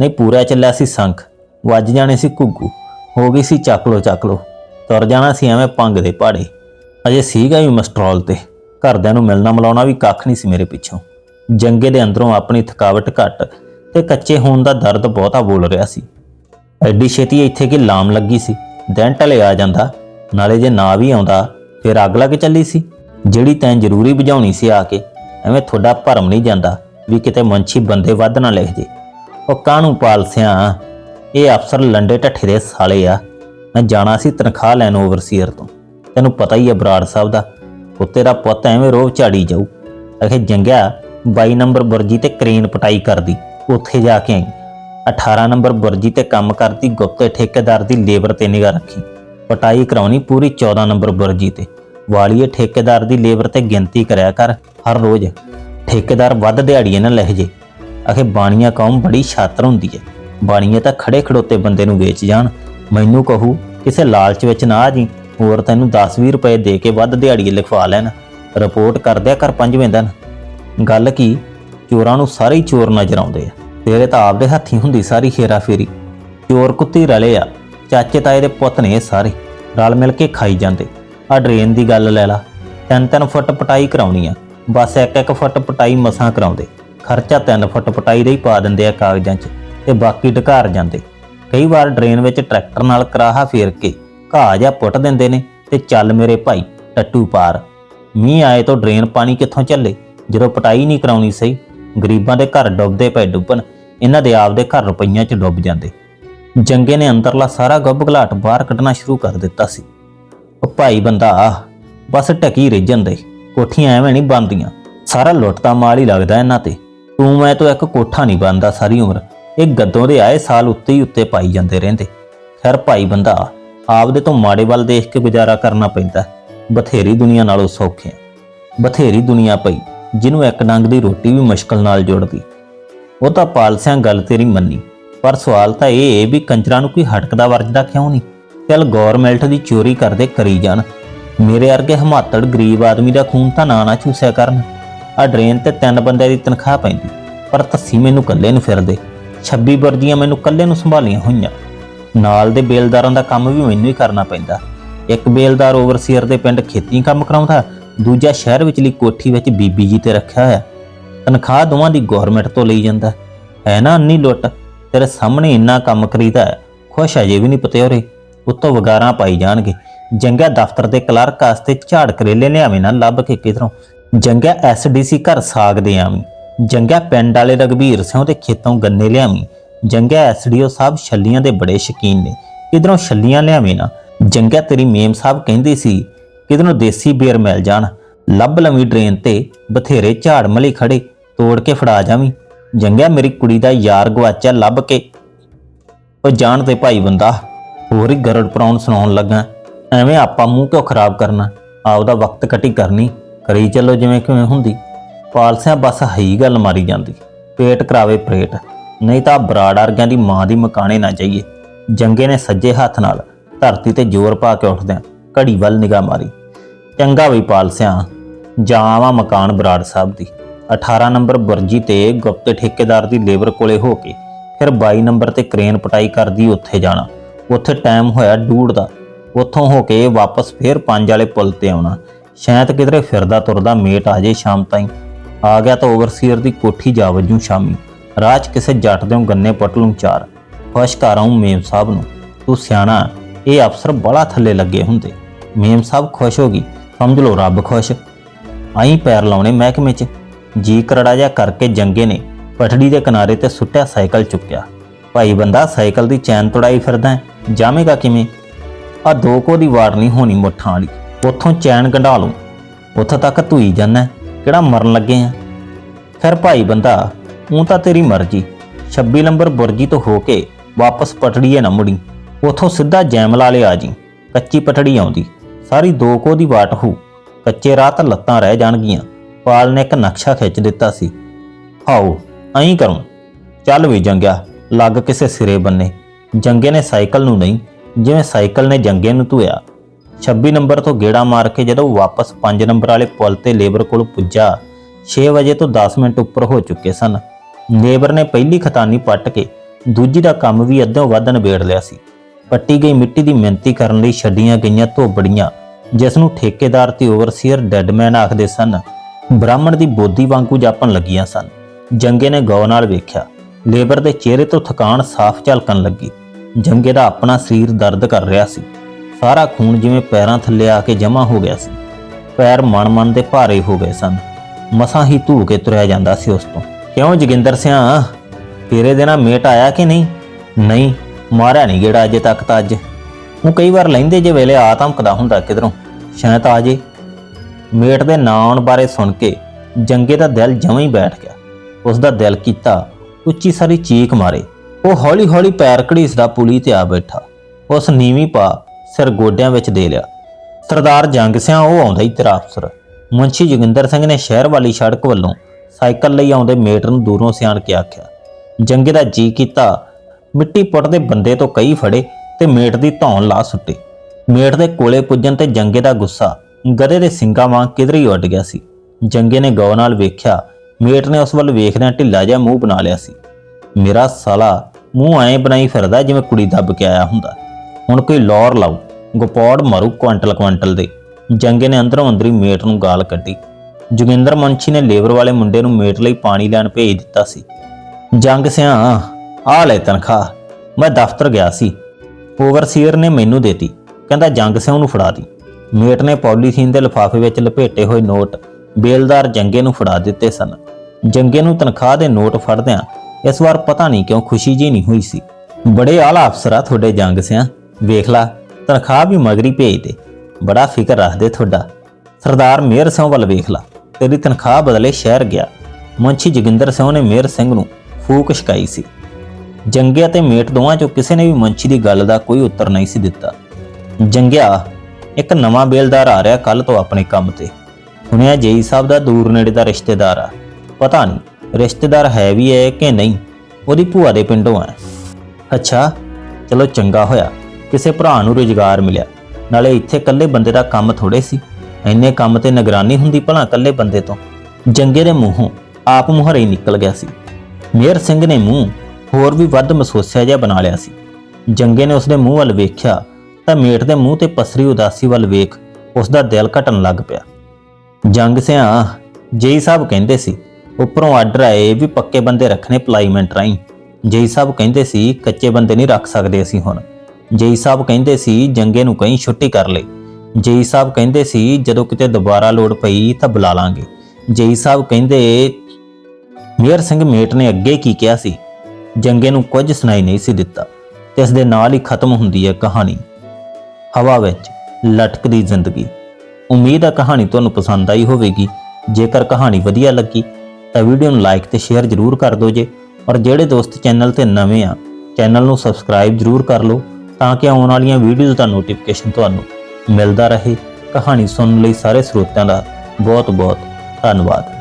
ਨਹੀਂ ਪੂਰਾ ਚੱਲਿਆ ਸੀ ਸੰਖ। ਵੱਜ ਜਾਣੇ ਸੀ ਘੁੱਗੂ। ਹੋ ਗਈ ਸੀ ਚੱਕ ਲੋ ਚੱਕ ਲੋ। ਤੁਰ ਜਾਣਾ ਸੀ ਐਵੇਂ ਪੰਗ ਦੇ ਪਾੜੇ ਅਜੇ ਸੀਗਾ ਵੀ ਮਸਟਰੋਲ ਤੇ। ਘਰਦਿਆਂ ਨੂੰ ਮਿਲਣਾ ਮਿਲਾਉਣਾ ਵੀ ਕੱਖ ਨਹੀਂ ਸੀ ਮੇਰੇ ਪਿੱਛੋਂ। ਜੰਗੇ ਦੇ ਅੰਦਰੋਂ ਆਪਣੀ ਥਕਾਵਟ ਘਟ ਤੇ ਕੱਚੇ ਹੋਣ ਦਾ ਦਰਦ ਬਹੁਤਾ ਬੋਲ ਰਿਹਾ ਸੀ। ਐਡੀ ਛੇਤੀ ਇੱਥੇ ਕਿ ਲਾਮ ਲੱਗੀ ਸੀ? ਦਿਨ ਟਲੇ ਆ ਜਾਂਦਾ। ਨਾਲੇ ਜੇ ਨਾ ਵੀ ਆਉਂਦਾ, ਫਿਰ ਅੱਗ ਲੱਗ ਚੱਲੀ ਸੀ। ਜਿਹੜੀ ਤੈਂ ਜ਼ਰੂਰੀ ਬੁਝਾਉਣੀ ਸੀ ਆ ਕੇ, ਐਵੇਂ ਤੁਹਾਡਾ ਭਰਮ ਨਹੀਂ ਜਾਂਦਾ ਵੀ ਕਿਤੇ ਮੰਛੀ ਬੰਦੇ ਵੱਧ ਨਾ ਲਿਖ ਜੇ ਉਹ ਕਾਹਨੂੰ ਪਾਲਸਿਆਂ ਇਹ ਅਫਸਰ ਲੰਡੇ ਢੱਠੇ ਦੇ ਸਾਲੇ ਆ। ਮੈਂ ਜਾਣਾ ਸੀ ਤਨਖਾਹ ਲੈਣ ਓਵਰਸੀਅਰ ਤੋਂ। ਤੈਨੂੰ ਪਤਾ ਹੀ ਹੈ ਬਰਾੜ ਸਾਹਿਬ ਦਾ। ਕੁੱਤੇ ਦਾ ਪੁੱਤ ਐਵੇਂ ਰੋਹ ਝਾੜੀ ਜਾਊ। ਅਖੇ ਜੰਗਿਆ 22 ਨੰਬਰ ਬੁਰਜੀ ਤੇ ਕ੍ਰੇਨ ਪਟਾਈ ਕਰਦੀ। ਉੱਥੇ ਜਾ ਕੇ ਆਈ। 18 ਨੰਬਰ ਬੁਰਜੀ ਤੇ ਕੰਮ ਕਰਦੀ, ਗੁਪਤੇ ਠੇਕੇਦਾਰ ਦੀ ਲੇਬਰ ਤੇ ਨਿਗਾਹ ਰੱਖੀ। ਪਟਾਈ ਕਰਾਉਣੀ ਪੂਰੀ 14 ਨੰਬਰ ਬੁਰਜੀ ਤੇ। ਵਾਲੀਏ ਠੇਕੇਦਾਰ ਦੀ ਲੇਬਰ ਤੇ ਗਿਣਤੀ ਕਰਿਆ ਕਰ, ਹਰ ਰੋਜ਼। ਠੇਕੇਦਾਰ ਵੱਧ ਦਿਹਾੜੀਏ ਨਾ ਲਹਿ ਜੇ ਅਖੇ ਬਾਣੀਆਂ ਕੌਮ ਬੜੀ ਛਾਤਰ ਹੁੰਦੀ ਹੈ ਬਾਣੀਏ ਤਾਂ ਖੜੇ ਖੜੋਤੇ ਬੰਦੇ ਨੂੰ ਵੇਚ ਜਾਣ। ਮੈਨੂੰ ਕਹੂ, ਕਿਸੇ ਲਾਲਚ ਵਿੱਚ ਨਾ ਆ ਜੀ, ਹੋਰ ਤੈਨੂੰ 10-20 ਰੁਪਏ ਦੇ ਕੇ ਵੱਧ ਦਿਹਾੜੀ ਲਿਖਵਾ ਲੈਣ। ਰਿਪੋਰਟ ਕਰ ਦਿਆ ਕਰ ਪੰਜਵੇਂ ਦਿਨ। ਗੱਲ ਕੀ? ਚੋਰਾਂ ਨੂੰ ਸਾਰੇ ਹੀ ਚੋਰ ਨਜ਼ਰ ਆਉਂਦੇ ਆ। ਤੇਰੇ ਤਾਂ ਆਪਦੇ ਹੱਥੀ ਹੁੰਦੀ ਸਾਰੀ ਖੇਰਾ ਫੇਰੀ ਚੋਰ ਕੁੱਤੀ ਰਲੇ ਆ। ਚਾਚੇ ਤਾਏ ਦੇ ਪੁੱਤ ਨੇ ਇਹ ਸਾਰੇ। ਰਲ ਮਿਲ ਕੇ ਖਾਈ ਜਾਂਦੇ। ਆ ਡਰੇਨ ਦੀ ਗੱਲ ਲੈ ਲਾ। ਤਿੰਨ ਤਿੰਨ ਫੁੱਟ ਪਟਾਈ ਕਰਾਉਣੀ ਆ। ਬਸ ਇੱਕ ਇੱਕ ਫੁੱਟ ਪਟਾਈ ਮਸਾਂ ਕਰਾਉਂਦੇ। ਖਰਚਾ ਤਿੰਨ ਫੁੱਟ ਪਟਾਈ ਦਾ ਹੀ ਪਾ ਦਿੰਦੇ ਆ ਕਾਗਜ਼ਾਂ 'ਚ। ਤੇ ਬਾਕੀ ਢਕਾਰ ਜਾਂਦੇ। ਕਈ ਵਾਰ ਡਰੇਨ ਵਿੱਚ ਟਰੈਕਟਰ ਨਾਲ ਕਰਾਹਾ ਫੇਰ ਕੇ ਘਾਹ ਜਾਂ ਪੁੱਟ ਦਿੰਦੇ ਨੇ ਤੇ ਚੱਲ ਮੇਰੇ ਭਾਈ, ਟੱਟੂ ਪਾਰ। ਮੀਂਹ ਆਏ ਤੋਂ ਡਰੇਨ ਪਾਣੀ ਕਿੱਥੋਂ ਚੱਲੇ? ਜਦੋਂ ਪਟਾਈ ਨਹੀਂ ਕਰਾਉਣੀ ਸਹੀ, ਗਰੀਬਾਂ ਦੇ ਘਰ ਡੁੱਬਦੇ ਪਏ ਡੁੱਬਣ, ਇਹਨਾਂ ਦੇ ਆਪ ਦੇ ਘਰ ਰੁਪਈਆਂ 'ਚ ਡੁੱਬ ਜਾਂਦੇ। ਜੰਗੇ ਨੇ ਅੰਦਰਲਾ ਸਾਰਾ ਗੱਭ ਘਲਾਟ ਬਾਹਰ ਕੱਢਣਾ ਸ਼ੁਰੂ ਕਰ ਦਿੱਤਾ ਸੀ। ਉਹ ਭਾਈ ਬੰਦਾ ਬਸ ਟਕੀ ਰਹਿ ਜਾਂਦੇ ਕੋਠੀਆਂ ਐਵੇਂ ਨਹੀਂ ਬਣਦੀਆਂ ਸਾਰਾ ਲੁੱਟਦਾ ਮਾਲ ਹੀ ਲੱਗਦਾ ਇਹਨਾਂ ਤੇ। ਤੂੰ, ਮੈਂ ਤੋਂ ਇੱਕ ਕੋਠਾ ਨਹੀਂ ਬਣਦਾ ਸਾਰੀ ਉਮਰ। ਇਹ ਗੱਦੋਂ ਦੇ ਆਏ ਸਾਲ ਉੱਤੇ ਹੀ ਉੱਤੇ ਪਾਈ ਜਾਂਦੇ ਰਹਿੰਦੇ। ਖੈਰ ਭਾਈ ਬੰਦਾ ਆਪਦੇ ਤੋਂ ਮਾੜੇ ਵੱਲ ਦੇਖ ਕੇ ਗੁਜ਼ਾਰਾ ਕਰਨਾ ਪੈਂਦਾ। ਬਥੇਰੀ ਦੁਨੀਆ ਨਾਲੋਂ ਸੌਖੇ ਬਥੇਰੀ ਦੁਨੀਆ ਪਈ, ਜਿਹਨੂੰ ਇੱਕ ਡੰਗ ਦੀ ਰੋਟੀ ਵੀ ਮੁਸ਼ਕਲ ਨਾਲ ਜੁੜਦੀ। ਉਹ ਤਾਂ ਪਾਲਸਿਆਂ ਗੱਲ ਤੇਰੀ ਮੰਨੀ, ਪਰ ਸਵਾਲ ਤਾਂ ਇਹ ਵੀ ਕੰਜਰਾਂ ਨੂੰ ਕੋਈ ਹਟਕਦਾ ਵਰਜਦਾ ਕਿਉਂ ਨਹੀਂ? ਚੱਲ ਗਵਰਨਮੈਂਟ ਦੀ ਚੋਰੀ ਕਰਦੇ ਕਰੀ ਜਾਣ। ਮੇਰੇ ਵਰਗੇ ਹਮਾਤੜ ਗਰੀਬ ਆਦਮੀ ਦਾ ਖੂਨ ਤਾਂ ਨਾ ਨਾ ਚੂਸਿਆ ਕਰਨ। ਆ ਡਰੇਨ ਤੇ ਤਿੰਨ ਬੰਦਿਆਂ ਦੀ ਤਨਖਾਹ ਪੈਂਦੀ, ਪਰ ਤੱਸੀ ਮੈਨੂੰ ਇਕੱਲੇ ਨੂੰ ਫਿਰਦੇ। 26 ਵਰਦੀਆਂ ਮੈਨੂੰ ਇਕੱਲੇ ਨੂੰ ਸੰਭਾਲੀਆਂ ਹੋਈਆਂ। ਨਾਲ ਦੇ ਬੇਲਦਾਰਾਂ ਦਾ ਕੰਮ ਵੀ ਮੈਨੂੰ ਹੀ ਕਰਨਾ ਪੈਂਦਾ। ਇੱਕ ਬੇਲਦਾਰ ਓਵਰਸੀਅਰ ਦੇ ਪਿੰਡ ਖੇਤੀ ਕੰਮ ਕਰਾਉਂਦਾ, ਦੂਜਾ ਸ਼ਹਿਰ ਵਿਚਲੀ ਕੋਠੀ ਵਿੱਚ ਬੀਬੀ ਜੀ ਤੇ ਰੱਖਿਆ ਹੋਇਆ। ਤਨਖਾਹ ਦੋਵਾਂ ਦੀ ਗਵਰਨਮੈਂਟ ਤੋਂ ਲਈ ਜਾਂਦਾ। ਹੈ ਨਾ ਅੰਨੀ ਲੁੱਟ, ਤੇਰੇ ਸਾਹਮਣੇ ਇੰਨਾ ਕੰਮ ਕਰੀਦਾ ਹੈ, ਖੁਸ਼ ਅਜੇ ਵੀ ਨਹੀਂ ਪਤਿਓਰੇ। ਹੋਰੇ ਉੱਤੋਂ ਵਗਾਰਾਂ ਪਾਈ ਜਾਣਗੇ। ਜੰਗਿਆ ਦਫ਼ਤਰ ਦੇ ਕਲਰਕ ਵਾਸਤੇ ਝਾੜ ਕਰੇਲੇ ਲਿਆਵੇਂ ਨਾ ਲੱਭ ਕੇ ਕਿਧਰੋਂ। ਜੰਗਿਆ ਐਸਡੀਸੀ ਘਰ ਸਾਗ ਦੇ ਆਵੀਂ। ਜੰਗਿਆ ਪਿੰਡ ਵਾਲੇ ਰਗਵੀਰ ਸਿੰਘ ਦੇ ਖੇਤੋਂ ਗੰਨੇ ਲਿਆਵੀਂ। ਜੰਗਿਆ ਐਸਡੀਓ ਸਾਹਿਬ ਛੱਲੀਆਂ ਦੇ ਬੜੇ ਸ਼ਕੀਨ ਨੇ। ਕਿਧਰੋਂ ਛੱਲੀਆਂ ਲਿਆਵੇਂ ਨਾ? ਜੰਗਿਆ ਤੇਰੀ ਮੇਮ ਸਾਹਿਬ ਕਹਿੰਦੀ ਸੀ ਕਿਧਰੋਂ ਦੇਸੀ ਬੇਰ ਮਿਲ ਜਾਣ। ਲੱਭ ਲਵੀਂ ਡਰੇਨ ਤੇ ਬਥੇਰੇ ਝਾੜ ਮਲੀ ਖੜੇ, ਤੋੜ ਕੇ ਫੜਾ ਜਾਵੀਂ। ਜੰਗਿਆ ਮੇਰੀ ਕੁੜੀ ਦਾ ਯਾਰ ਗਵਾਚਾ ਲੱਭ ਕੇ। ਉਹ ਜਾਣ ਤੇ ਭਾਈ ਬੰਦਾ, ਹੋਰ ਹੀ ਗਰੜ ਪਰਾਉਣ ਸੁਣਾਉਣ ਲੱਗਾ। ਐਵੇਂ ਆਪਾਂ ਮੂੰਹ ਕਿਉਂ ਖਰਾਬ ਕਰਨਾ? ਆਪਦਾ ਵਕਤ ਕੱਟੀ ਕਰਨੀ। ਕਰੀ ਚੱਲੋ ਜਿਵੇਂ ਕਿਵੇਂ ਹੁੰਦੀ। ਪਾਲਸਿਆਂ ਬਸ ਹਈ ਗੱਲ ਮਾਰੀ ਜਾਂਦੀ। ਪੇਟ ਕਰਾਵੇ ਪ੍ਰੇਟ, ਨਹੀਂ ਤਾਂ ਬਰਾੜ ਵਰਗਿਆਂ ਦੀ ਮਾਂ ਦੀ ਮਕਾਣੇ ਨਾ ਜਾਈਏ। ਜੰਗੇ ਨੇ ਸੱਜੇ ਹੱਥ ਨਾਲ ਧਰਤੀ ਤੇ ਜ਼ੋਰ ਪਾ ਕੇ ਉੱਠਦਿਆਂ ਘੜੀ ਵੱਲ ਨਿਗਾਹ ਮਾਰੀ। ਚੰਗਾ ਵੀ ਪਾਲਸਿਆਂ, ਜਾਵਾਂ ਮਕਾਨ ਬਰਾੜ ਸਾਹਿਬ ਦੀ। 18 ਨੰਬਰ ਬੁਰਜੀ ਤੇ ਗੁਪਤ ਠੇਕੇਦਾਰ ਦੀ ਲੇਬਰ ਕੋਲੇ ਹੋ ਕੇ ਫਿਰ 22 ਨੰਬਰ ਤੇ ਕ੍ਰੇਨ ਪਟਾਈ ਕਰਦੀ ਉੱਥੇ ਜਾਣਾ। ਉੱਥੇ ਟਾਈਮ ਹੋਇਆ ਡੂੜ ਦਾ। ਉੱਥੋਂ ਹੋ ਕੇ ਵਾਪਸ ਫੇਰ ਪੰਜ ਵਾਲੇ ਪੁਲ ਤੇ ਆਉਣਾ। ਸ਼ਾਇਦ ਕਿਧਰੇ ਫਿਰਦਾ ਤੁਰਦਾ ਮੇਟ ਆ ਜੇ ਸ਼ਾਮ ਤਾਈਂ। ਆ ਗਿਆ ਤਾਂ ਓਵਰਸੀਅਰ ਦੀ ਕੋਠੀ ਜਾ ਵੱਜੂ ਸ਼ਾਮੀ। ਰਾਜ ਕਿਸੇ ਜੱਟ ਦੇ ਗੰਨੇ ਪਟਲੂ ਚਾਰ। ਖੁਸ਼ ਕਰ ਆਊਂ ਮੇਮ ਸਾਹਿਬ ਨੂੰ। ਤੂੰ ਸਿਆਣਾ ਇਹ ਅਫਸਰ ਬੜਾ ਥੱਲੇ ਲੱਗੇ ਹੁੰਦੇ। ਮੇਮ ਸਾਹਿਬ ਖੁਸ਼ ਹੋ ਗਈ। ਸਮਝ ਲਓ ਰੱਬ ਖੁਸ਼। ਆਈ ਪੈਰ ਲਾਉਣੇ ਮਹਿਕਮੇ 'ਚ। ਜੀ ਕਰੜਾ ਜਿਹਾ ਕਰਕੇ ਜੰਗੇ ਨੇ ਪਠੜੀ ਦੇ ਕਿਨਾਰੇ ਤੇ ਸੁੱਟਿਆ ਸਾਈਕਲ ਚੁੱਕਿਆ। ਭਾਈ ਬੰਦਾ ਸਾਈਕਲ ਦੀ ਚੈਨ ਤੋੜਾਈ ਫਿਰਦਾ ਹੈ, ਜਾਵੇਂਗਾ ਕਿਵੇਂ? ਆ ਦੋ ਕੋ ਦੀ ਵਾਰ ਨਹੀਂ ਹੋਣੀ ਮੁੱਠਾਂ ਵਾਲੀ। ਉੱਥੋਂ ਚੈਨ ਗੰਢਾ ਲੂੰ। ਉੱਥੇ ਤੱਕ ਧੂਈ ਜਾਂਦਾ ਕਿਹੜਾ ਮਰਨ ਲੱਗੇ ਆ? ਫਿਰ ਭਾਈ ਬੰਦਾ ਉਹ ਤਾਂ ਤੇਰੀ ਮਰਜ਼ੀ। 26 ਨੰਬਰ ਬੁਰਜੀ ਤੋਂ ਹੋ ਕੇ ਵਾਪਸ ਪਟੜੀਏ ਨਾ ਮੁੜੀ। ਉਥੋਂ ਸਿੱਧਾ ਜੈਮਲਾ ਵਾਲੇ ਆ ਜੀ। ਕੱਚੀ ਪਟੜੀ ਆਉਂਦੀ। ਸਾਰੀ ਦੋ ਕੋ ਦੀ ਵਾਟ ਹੋ। ਕੱਚੇ ਰਾਹ ਤਾਂ ਲੱਤਾਂ ਰਹਿ ਜਾਣਗੀਆਂ। ਪਾਲ ਨੇ ਇੱਕ ਨਕਸ਼ਾ ਖਿੱਚ ਦਿੱਤਾ ਸੀ। ਆਓ, ਐਂ ਕਰੂੰ। ਚੱਲ ਵੀ ਜੰਗਿਆ, ਲੱਗ ਕਿਸੇ ਸਿਰੇ ਬੰਨੇ। ਜੰਗੇ ਨੇ ਸਾਈਕਲ ਨੂੰ ਨਹੀਂ, ਜਿਵੇਂ ਸਾਈਕਲ ਨੇ ਜੰਗੇ ਨੂੰ ਧੋਇਆ। 26 ਨੰਬਰ ਤੋਂ ਗੇੜਾ ਮਾਰ ਕੇ ਜਦੋਂ ਵਾਪਸ 5 ਨੰਬਰ ਵਾਲੇ ਪੁਲ ਤੇ ਲੇਬਰ ਕੋਲ ਪੁੱਜਾ 6 ਵਜੇ ਤੋਂ 10 ਮਿੰਟ ਉੱਪਰ ਹੋ ਚੁੱਕੇ ਸਨ। ਲੇਬਰ ਨੇ ਪਹਿਲੀ ਖਤਾਨੀ ਪੱਟ ਕੇ ਦੂਜੀ ਦਾ ਕੰਮ ਵੀ ਅੱਧੋਂ ਵੱਧ ਨਿਬੇੜ ਲਿਆ ਸੀ। ਪੱਟੀ ਗਈ ਮਿੱਟੀ ਦੀ ਮਿਹਨਤੀ ਕਰਨ ਲਈ ਛੱਡੀਆਂ ਗਈਆਂ ਧੋਬੜੀਆਂ, ਜਿਸ ਨੂੰ ਠੇਕੇਦਾਰ ਤੇ ਓਵਰਸੀਅਰ ਡੈਡਮੈਨ ਆਖਦੇ ਸਨ, ਬ੍ਰਾਹਮਣ ਦੀ ਬੋਦੀ ਵਾਂਗੂ ਜਾਪਣ ਲੱਗੀਆਂ ਸਨ। ਜੰਗੇ ਨੇ ਗੌਰ ਨਾਲ ਵੇਖਿਆ, ਲੇਬਰ ਦੇ ਚਿਹਰੇ ਤੋਂ ਥਕਾਨ ਸਾਫ਼ ਝਲਕਣ ਲੱਗੀ। ਜੰਗੇ ਦਾ ਆਪਣਾ ਸਰੀਰ ਦਰਦ ਕਰ ਰਿਹਾ ਸੀ। ਸਾਰਾ ਖੂਨ ਜਿਵੇਂ ਪੈਰਾਂ ਥੱਲੇ ਆ ਕੇ ਜਮ੍ਹਾਂ ਹੋ ਗਿਆ ਸੀ। ਪੈਰ ਮਨ-ਮਨ ਦੇ ਭਾਰੇ ਹੋ ਗਏ ਸਨ। ਮਸਾਂ ਹੀ ਧੂ ਕੇ ਤੁਰਿਆ ਜਾਂਦਾ ਸੀ ਉਸ ਤੋਂ। ਕਿਉਂ ਜੋਗਿੰਦਰ ਸਿਆ? ਤੇਰੇ ਦੇ ਨਾਲ ਮੇਟ ਆਇਆ ਕਿ ਨਹੀਂ? ਨਹੀਂ, ਮਾਰਿਆ ਨਹੀਂ ਗੇੜਾ ਅਜੇ ਤੱਕ ਤਾਂ ਅੱਜ। ਉਹ ਕਈ ਵਾਰ ਲੈਂਦੇ ਜੇ ਵੇਲੇ ਆ ਧਮਕਦਾ ਹੁੰਦਾ ਕਿਧਰੋਂ। ਸ਼ਾਇਦ ਆ ਜੇ ਮੇਟ ਦੇ ਨਾਂ ਆਉਣ ਬਾਰੇ ਸੁਣ ਕੇ ਜੰਗੇ ਦਾ ਦਿਲ ਜਮਾਂ ਹੀ ਬੈਠ ਗਿਆ। ਉਸ ਦਾ ਦਿਲ ਕੀਤਾ, ਉੱਚੀ ਸਾਰੀ ਚੀਕ ਮਾਰੇ। ਉਹ ਹੌਲੀ-ਹੌਲੀ ਪੈਰ ਘੜੀਸਦਾ ਪੁਲੀ ਤੇ ਆ ਬੈਠਾ। ਉਸ ਨੀਵੀਂ ਪਾ ਸਿਰ ਗੋਡਿਆਂ ਵਿੱਚ ਦੇ ਲਿਆ। ਸਰਦਾਰ ਜੰਗ ਸਿਆਂ, ਉਹ ਆਉਂਦਾ ਹੀ ਤੇਰਾ ਅਫਸਰ। ਮੁੰਸ਼ੀ ਜੋਗਿੰਦਰ ਸਿੰਘ ਨੇ ਸ਼ਹਿਰ ਵਾਲੀ ਸੜਕ ਵੱਲੋਂ ਸਾਈਕਲ ਲਈ ਆਉਂਦੇ ਮੇਟ ਨੂੰ ਦੂਰੋਂ ਸਿਆਣ ਕੇ ਆਖਿਆ, ਜੰਗੇ ਦਾ ਜੀ ਕੀਤਾ, ਮਿੱਟੀ ਪੁੱਟਦੇ ਬੰਦੇ ਤੋਂ ਕਈ ਫੜੇ ਤੇ ਮੇਟ ਦੀ ਧੌਣ ਲਾ ਸੁੱਟੇ। ਮੇਟ ਦੇ ਕੋਲੇ ਪੁੱਜਣ ਤੇ ਜੰਗੇ ਦਾ ਗੁੱਸਾ ਗਧੇ ਦੇ ਸਿੰਗਾ ਵਾਂਗ ਕਿਧਰ ਹੀ ਉੱਡ ਗਿਆ ਸੀ। ਜੰਗੇ ਨੇ ਗੌਰ ਨਾਲ ਵੇਖਿਆ, ਮੇਟ ਨੇ ਉਸ ਵੱਲ ਵੇਖਦਿਆਂ ਢਿੱਲਾ ਜਿਹਾ ਮੂੰਹ ਬਣਾ ਲਿਆ ਸੀ। ਮੇਰਾ ਸਾਲਾ, ਮੂੰਹ ਐਂ ਬਣਾਈ ਫਿਰਦਾ ਜਿਵੇਂ ਕੁੜੀ ਦੱਬ ਕੇ ਆਇਆ ਹੁੰਦਾ। ਹੁਣ ਕੋਈ ਲੋਰ ਲਾਉ ਗਪੌੜ ਮਾਰੂ ਕੁਆਂਟਲ ਕੁਆਂਟਲ ਦੇ। ਜੰਗੇ ਨੇ ਅੰਦਰੋਂ ਅੰਦਰੀ ਮੇਟ ਨੂੰ ਗਾਲ ਕੱਢੀ। ਜੋਗਿੰਦਰ ਮੁੰਸ਼ੀ ਨੇ ਲੇਬਰ ਵਾਲੇ ਮੁੰਡੇ ਨੂੰ ਮੇਟ ਲਈ ਪਾਣੀ ਲੈਣ ਭੇਜ ਦਿੱਤਾ ਸੀ। ਜੰਗ ਸਿਆ ਆ ਲੈ ਤਨਖਾਹ, ਮੈਂ ਦਫ਼ਤਰ ਗਿਆ ਸੀ। ਓਵਰਸੀਅਰ ਨੇ ਮੈਨੂੰ ਦੇਤੀ, ਕਹਿੰਦਾ ਜੰਗ ਸਿਆਂ ਨੂੰ ਫੜਾ ਦੀ। ਮੇਟ ਨੇ ਪੌਲੀਥੀਨ ਦੇ ਲਿਫਾਫੇ ਵਿੱਚ ਲਪੇਟੇ ਹੋਏ ਨੋਟ ਬੇਲਦਾਰ ਜੰਗੇ ਨੂੰ ਫੜਾ ਦਿੱਤੇ ਸਨ। ਜੰਗੇ ਨੂੰ ਤਨਖਾਹ ਦੇ ਨੋਟ ਫੜਦਿਆਂ ਇਸ ਵਾਰ ਪਤਾ ਨਹੀਂ ਕਿਉਂ ਖੁਸ਼ੀ ਜੀ ਨਹੀਂ ਹੋਈ ਸੀ। ਬੜੇ ਆਲਾ ਅਫਸਰ ਆ ਤੁਹਾਡੇ ਜੰਗ ਸਿਆਂ, ਵੇਖ ਲਾ। ਤਨਖਾਹ ਵੀ ਮਗਰੀ ਭੇਜ ਦੇ। ਬੜਾ ਫਿਕਰ ਰੱਖਦੇ ਤੁਹਾਡਾ। ਸਰਦਾਰ ਮੇਹਰ ਸਿੰਘ ਵੱਲ ਵੇਖ ਲਾ। ਤੇਰੀ ਤਨਖਾਹ ਬਦਲੇ ਸ਼ਹਿਰ ਗਿਆ। ਮੁੰਸ਼ੀ ਜੋਗਿੰਦਰ ਸਿੰਘ ਨੇ ਮੇਹਰ ਸਿੰਘ ਨੂੰ ਫੂਕ ਛਕਾਈ ਸੀ। ਜੰਗਿਆ ਤੇ ਮੇਟ ਦੋਵਾਂ ਚੋਂ ਕਿਸੇ ਨੇ ਵੀ ਮੁੰਸ਼ੀ ਦੀ ਗੱਲ ਦਾ ਕੋਈ ਉੱਤਰ ਨਹੀਂ ਸੀ ਦਿੱਤਾ। ਜੰਗਿਆ ਇੱਕ ਨਵਾਂ ਬੇਲਦਾਰ ਆ ਰਿਹਾ ਕੱਲ ਤੋਂ ਆਪਣੇ ਕੰਮ ਤੇ। ਸੁਣਿਆ ਜੇਈ ਸਾਹਿਬ ਦਾ ਦੂਰ ਨੇੜੇ ਦਾ ਰਿਸ਼ਤੇਦਾਰ ਆ। ਪਤਾ ਨਹੀਂ ਰਿਸ਼ਤੇਦਾਰ ਹੈ ਵੀ ਹੈ ਕਿ ਨਹੀਂ। ਉਹਦੀ ਭੂਆ ਦੇ ਪਿੰਡੋਂ ਆ। ਅੱਛਾ, ਚਲੋ ਚੰਗਾ ਹੋਇਆ। ਕਿਸੇ ਭਰਾ ਨੂੰ ਰੁਜ਼ਗਾਰ ਮਿਲਿਆ। ਨਾਲੇ ਇੱਥੇ ਇਕੱਲੇ ਬੰਦੇ ਦਾ ਕੰਮ ਥੋੜੇ ਸੀ। ਇੰਨੇ ਕੰਮ ਤੇ ਨਿਗਰਾਨੀ ਹੁੰਦੀ ਭਲਾ ਇਕੱਲੇ ਬੰਦੇ ਤੋਂ। ਜੰਗੇ ਦੇ ਮੂੰਹੋਂ ਆਪ ਮੁਹਰੇ ਹੀ ਨਿਕਲ ਗਿਆ ਸੀ। ਮੇਰ ਸਿੰਘ ਨੇ ਮੂੰਹ ਹੋਰ ਵੀ ਵੱਧ ਮਸੋਸਿਆ ਜਿਹਾ ਬਣਾ ਲਿਆ ਸੀ। ਜੰਗੇ ਨੇ ਉਸਦੇ ਮੂੰਹ ਵੱਲ ਵੇਖਿਆ ਤਾਂ ਮੇਟ ਦੇ ਮੂੰਹ ਤੇ ਪਸਰੀ ਉਦਾਸੀ ਵੱਲ ਵੇਖ ਉਸਦਾ ਦਿਲ ਘਟਣ ਲੱਗ ਪਿਆ। ਜੰਗ ਸਿਆ ਜੇਈ ਸਾਹਿਬ ਕਹਿੰਦੇ ਸੀ, ਉੱਪਰੋਂ ਆਰਡਰ ਆਏ ਵੀ ਪੱਕੇ ਬੰਦੇ ਰੱਖਣੇ ਪਲਾਈਮੈਂਟ ਰਾਹੀਂ। ਜੇਈ ਸਾਹਿਬ ਕਹਿੰਦੇ ਸੀ, ਕੱਚੇ ਬੰਦੇ ਨਹੀਂ ਰੱਖ ਸਕਦੇ ਅਸੀਂ ਹੁਣ। ਜੇਈ ਸਾਹਿਬ ਕਹਿੰਦੇ ਸੀ ਜੰਗੇ ਨੂੰ ਕਹੀਂ ਛੁੱਟੀ ਕਰ ਲੈ। ਜੇਈ ਸਾਹਿਬ ਕਹਿੰਦੇ ਸੀ ਜਦੋਂ ਕਿਤੇ ਦੁਬਾਰਾ ਲੋੜ ਪਈ ਤਾਂ ਬੁਲਾ ਲਾਂਗੇ। ਜੇਈ ਸਾਹਿਬ ਕਹਿੰਦੇ ਮੇਅਰ ਸਿੰਘ ਮੇਟ ਨੇ ਅੱਗੇ ਕੀ ਕਿਹਾ ਸੀ? ਜੰਗੇ ਨੂੰ ਕੁਝ ਸੁਣਾਈ ਨਹੀਂ ਸੀ ਦਿੱਤਾ। ਤੇ ਇਸ ਦੇ ਨਾਲ ਹੀ ਖਤਮ ਹੁੰਦੀ ਹੈ ਕਹਾਣੀ। ਹਵਾ ਵਿੱਚ ਲਟਕਦੀ ਜ਼ਿੰਦਗੀ। ਉਮੀਦ ਹੈ ਕਹਾਣੀ ਤੁਹਾਨੂੰ ਪਸੰਦ ਆਈ ਹੋਵੇਗੀ। ਜੇਕਰ ਕਹਾਣੀ ਵਧੀਆ ਲੱਗੀ, ਤਾਂ ਵੀਡੀਓ ਨੂੰ ਲਾਈਕ ਤੇ ਸ਼ੇਅਰ ਜ਼ਰੂਰ ਕਰ ਦਿਓ ਜੇ। ਔਰ ਜਿਹੜੇ ਦੋਸਤ ਚੈਨਲ ਤੇ ਨਵੇਂ ਆ, ਚੈਨਲ ਨੂੰ ਸਬਸਕ੍ਰਾਈਬ ਜ਼ਰੂਰ ਕਰ ਲਓ। ਤਾਂ ਕਿ ਆਉਣ ਵਾਲੀਆਂ ਵੀਡੀਓਜ਼ ਦਾ ਨੋਟੀਫਿਕੇਸ਼ਨ ਤੁਹਾਨੂੰ ਮਿਲਦਾ ਰਹੇ। ਕਹਾਣੀ ਸੁਣਨ ਲਈ ਸਾਰੇ ਸਰੋਤਿਆਂ ਦਾ ਬਹੁਤ ਬਹੁਤ ਧੰਨਵਾਦ।